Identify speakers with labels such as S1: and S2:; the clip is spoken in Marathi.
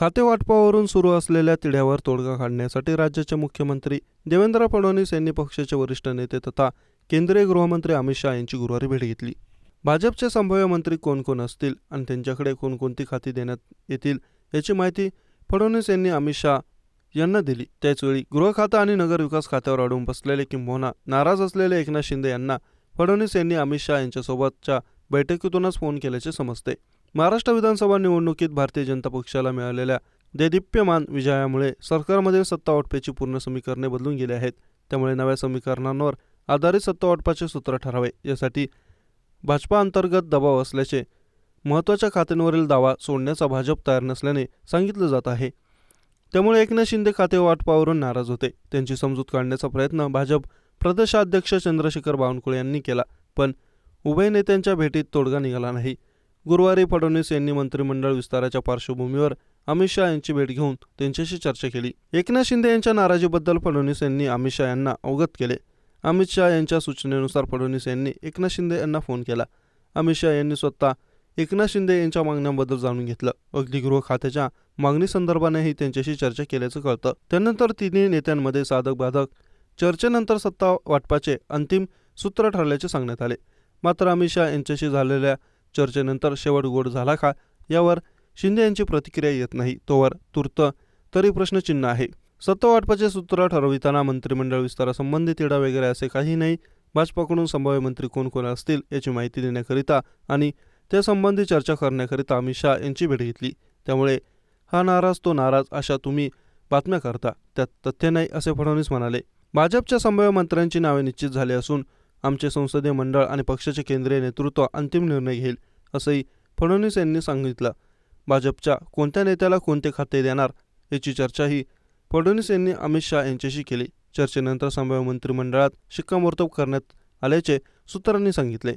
S1: खातेवाटपावरून सुरू असलेल्या तिढ्यावर तोडगा काढण्यासाठी राज्याचे मुख्यमंत्री देवेंद्र फडणवीस यांनी पक्षाचे वरिष्ठ नेते तथा केंद्रीय गृहमंत्री अमित शहा यांची गुरुवारी भेट घेतली. भाजपचे संभाव्य मंत्री कोण कोण असतील आणि त्यांच्याकडे कोणकोणती खाती देण्यात येतील याची माहिती फडणवीस यांनी अमित शहा यांना दिली. त्याचवेळी गृह खातं आणि नगरविकास खात्यावर अडून बसलेले किंबहुना नाराज असलेले एकनाथ शिंदे यांना फडणवीस यांनी अमित शहा यांच्यासोबतच्या बैठकीतूनच फोन केल्याचे समजते. महाराष्ट्र विधानसभा निवडणुकीत भारतीय जनता पक्षाला मिळालेल्या देदीप्यमान विजयामुळे सरकारमधील सत्तावाटपाची पूर्ण समीकरणे बदलून गेली आहेत. त्यामुळे नव्या समीकरणांवर आधारित सत्ता वाटपाचे सूत्र ठरावे. यासाठी भाजपा अंतर्गत दबाव असल्याचे महत्त्वाच्या खात्यांवरील दावा सोडण्याचा भाजप तयार नसल्याने सांगितलं जात आहे. त्यामुळे एकनाथ शिंदे खाते वाटपावरून नाराज होते. त्यांची समजूत काढण्याचा प्रयत्न भाजप प्रदेशाध्यक्ष चंद्रशेखर बावनकुळे यांनी केला. पण उभय नेत्यांच्या भेटीत तोडगा निघाला नाही. गुरुवारी फडणवीस यांनी मंत्रिमंडळ विस्ताराच्या पार्श्वभूमीवर अमित शहा यांची भेट घेऊन त्यांच्याशी चर्चा केली. एकनाथ शिंदे यांच्या नाराजीबद्दल फडणवीस यांनी अमित शहा यांना अवगत केले. अमित शहा यांच्या सूचनेनुसार फडणवीस यांनी एकनाथ शिंदे यांना फोन केला. अमित शहा यांनी स्वतः एकनाथ शिंदे यांच्या मागण्यांबद्दल जाणून घेतलं. अगदी गृह खात्याच्या मागणीसंदर्भानेही त्यांच्याशी चर्चा केल्याचं कळतं. त्यानंतर तिन्ही नेत्यांमध्ये साधक बाधक चर्चेनंतर सत्ता वाटपाचे अंतिम सूत्र ठरल्याचे सांगण्यात आले. मात्र अमित शहा यांच्याशी झालेल्या चर्चेनंतर शेवट गोड झाला का? यावर शिंदे यांची प्रतिक्रिया येत नाही. तोवर तूर्त तरी प्रश्नचिन्ह आहे. सत्तावाटपाचे सूत्र ठरविताना मंत्रिमंडळ विस्तारासंबंधी तिढा वगैरे असे काही नाही. भाजपाकडून संभाव्य मंत्री कोण कोण असतील याची माहिती देण्याकरिता आणि त्यासंबंधी चर्चा करण्याकरिता अमित शहा यांची भेट घेतली. त्यामुळे हा नाराज तो नाराज अशा तुम्ही बातम्या करता. त्यात तथ्य नाही असे फडणवीस म्हणाले. भाजपच्या संभाव्य मंत्र्यांची नावे निश्चित झाली असून आमचे संसदीय मंडळ आणि पक्षाचे केंद्रीय नेतृत्व अंतिम निर्णय घेईल असंही फडणवीस यांनी सांगितलं. भाजपच्या कोणत्या नेत्याला कोणते खाते देणार याची चर्चाही फडणवीस यांनी अमित शहा यांच्याशी केली. चर्चेनंतर संभाव्य मंत्रिमंडळात शिक्कामोर्तब करण्यात आल्याचे सूत्रांनी सांगितले.